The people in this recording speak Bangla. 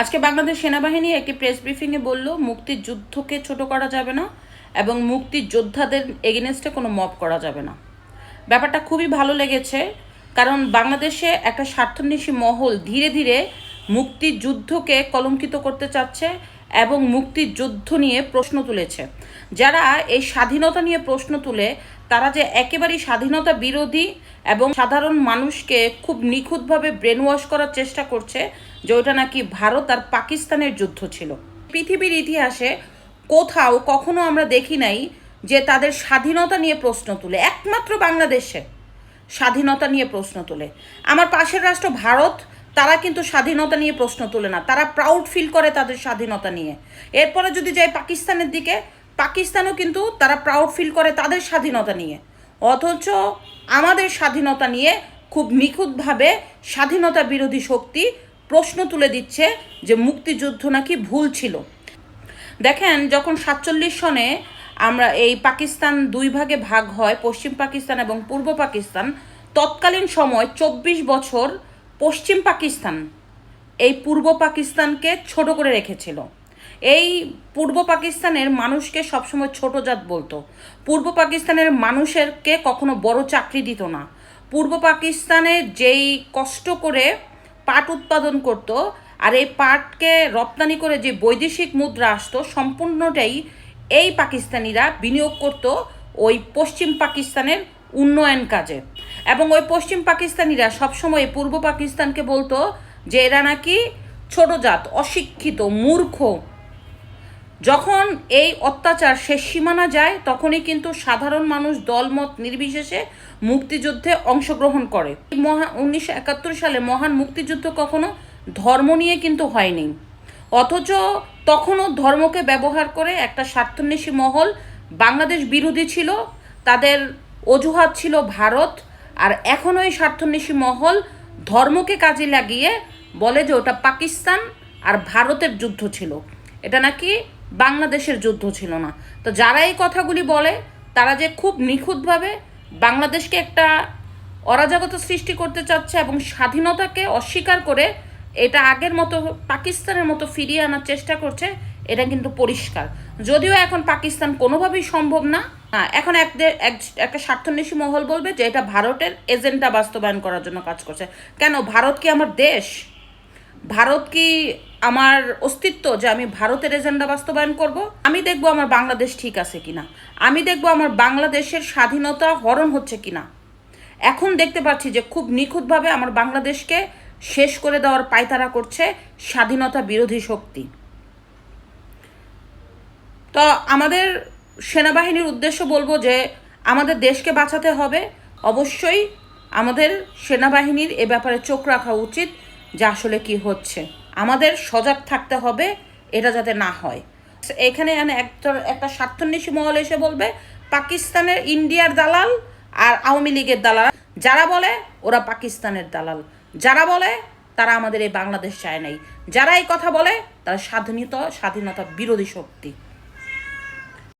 আজকে বাংলাদেশ সেনাবাহিনী একটি প্রেস ব্রিফিংয়ে বলল মুক্তির যুদ্ধকে ছোট করা যাবে না এবং মুক্তিযোদ্ধাদের এগেনস্টে কোনো মপ করা যাবে না। ব্যাপারটা খুবই ভালো লেগেছে, কারণ বাংলাদেশে একটা স্বার্থন্বেষী মহল ধীরে ধীরে মুক্তিযুদ্ধকে কলঙ্কিত করতে চাচ্ছে এবং মুক্তিযুদ্ধ নিয়ে প্রশ্ন তুলেছে। যারা এই স্বাধীনতা নিয়ে প্রশ্ন তুলে, তারা যে একেবারেই স্বাধীনতা বিরোধী এবং সাধারণ মানুষকে খুব নিখুঁতভাবে ব্রেন ওয়াশ করার চেষ্টা করছে যে ওটা নাকি ভারত আর পাকিস্তানের যুদ্ধ ছিল। পৃথিবীর ইতিহাসে কোথাও কখনো আমরা দেখি নাই যে তাদের স্বাধীনতা নিয়ে প্রশ্ন তুলে, একমাত্র বাংলাদেশে স্বাধীনতা নিয়ে প্রশ্ন তোলে। আমার পাশের রাষ্ট্র ভারত, তারা কিন্তু স্বাধীনতা নিয়ে প্রশ্ন তোলে না, তারা প্রাউড ফিল করে তাদের স্বাধীনতা নিয়ে। এরপরে যদি যাই পাকিস্তানের দিকে পাকিস্তানও কিন্তু তারা প্রাউড ফিল করে তাদের স্বাধীনতা নিয়ে। অথচ আমাদের স্বাধীনতা নিয়ে খুব নিখুঁতভাবে স্বাধীনতা বিরোধী শক্তি প্রশ্ন তুলে দিচ্ছে যে মুক্তিযুদ্ধ নাকি ভুল ছিল। দেখেন, যখন সাতচল্লিশ সনে আমরা এই পাকিস্তান দুই ভাগে ভাগ হয়, পশ্চিম পাকিস্তান এবং পূর্ব পাকিস্তান, তৎকালীন সময় চব্বিশ বছর পশ্চিম পাকিস্তান এই পূর্ব পাকিস্তানকে ছোট করে রেখেছিল। এই পূর্ব পাকিস্তানের মানুষকে সবসময় ছোট জাত বলতো। পূর্ব পাকিস্তানের মানুষেরকে কখনো বড় চাকরি দিত না। পূর্ব পাকিস্তানে যেই কষ্ট করে পাট উৎপাদন করত আর এই পাটকে রপ্তানি করে যে বৈদেশিক মুদ্রা আসতো, সম্পূর্ণটাই এই পাকিস্তানিরা বিনিয়োগ করত ওই পশ্চিম পাকিস্তানের উন্নয়ন কাজে। এবং ওই পশ্চিম পাকিস্তানিরা সবসময় পূর্ব পাকিস্তানকে বলতো যে এরা নাকি ছোট জাত, অশিক্ষিত, মূর্খ যখন এই অত্যাচার শেষ সীমানা যায়, তখনই কিন্তু সাধারণ মানুষ দলমত নির্বিশেষে মুক্তিযুদ্ধে অংশগ্রহণ করে। মহা, উনিশশো একাত্তর সালে মহান মুক্তিযুদ্ধ কখনো ধর্ম নিয়ে কিন্তু হয়নি। অথচ তখনও ধর্মকে ব্যবহার করে একটা স্বার্থন্বেষী মহল বাংলাদেশ বিরোধী ছিল, তাদের অজুহাত ছিল ভারত, আর এখনও এই স্বার্থন্বেষী মহল ধর্মকে কাজে লাগিয়ে বলে যে ওটা পাকিস্তান আর ভারতের যুদ্ধ ছিল। এটা নাকি বাংলাদেশের যুদ্ধ ছিল না। তো যারা এই কথাগুলি বলে, তারা যে খুব নিখুঁতভাবে বাংলাদেশকে একটা অরাজকতা সৃষ্টি করতে চাচ্ছে এবং স্বাধীনতাকে অস্বীকার করে এটা আগের মতো, পাকিস্তানের মতো ফিরিয়ে আনার চেষ্টা করছে, এটা কিন্তু পরিষ্কার। যদিও এখন পাকিস্তান কোনোভাবেই সম্ভব না হ্যাঁ এখন এক- একটা স্বার্থন্বেষী মহল বলবে যে এটা ভারতের এজেন্ডা বাস্তবায়ন করার জন্য কাজ করছে। কেন, ভারত কি আমার দেশ? ভারত কি আমার অস্তিত্ব যে আমি ভারতের এজেন্ডা বাস্তবায়ন করব? আমি দেখব আমার বাংলাদেশ ঠিক আছে কিনা। আমি দেখব আমার বাংলাদেশের স্বাধীনতা হরণ হচ্ছে কিনা। এখন দেখতে পাচ্ছি যে খুব নিখুঁতভাবে আমার বাংলাদেশকে শেষ করে দেওয়ার পায়তারা করছে স্বাধীনতা বিরোধী শক্তি। তো আমাদের সেনাবাহিনীর উদ্দেশ্য বলব যে আমাদের দেশকে বাঁচাতে হবে। অবশ্যই আমাদের সেনাবাহিনীর এ ব্যাপারে চোখ রাখা উচিত। যে আসলে কি হচ্ছে। আমাদের সজাগ থাকতে হবে, এটা যাতে না হয়। এখানে একটা একটা স্বার্থন্বেষী মহল এসে বলবে, পাকিস্তানের ইন্ডিয়ার দালাল আর আওয়ামী লীগের দালাল। যারা বলে, ওরা পাকিস্তানের দালাল। যারা বলে, তারা আমাদের এই বাংলাদেশ চায় নাই। যারা এই কথা বলে, তারা স্বাধীনতা স্বাধীনতা বিরোধী শক্তি।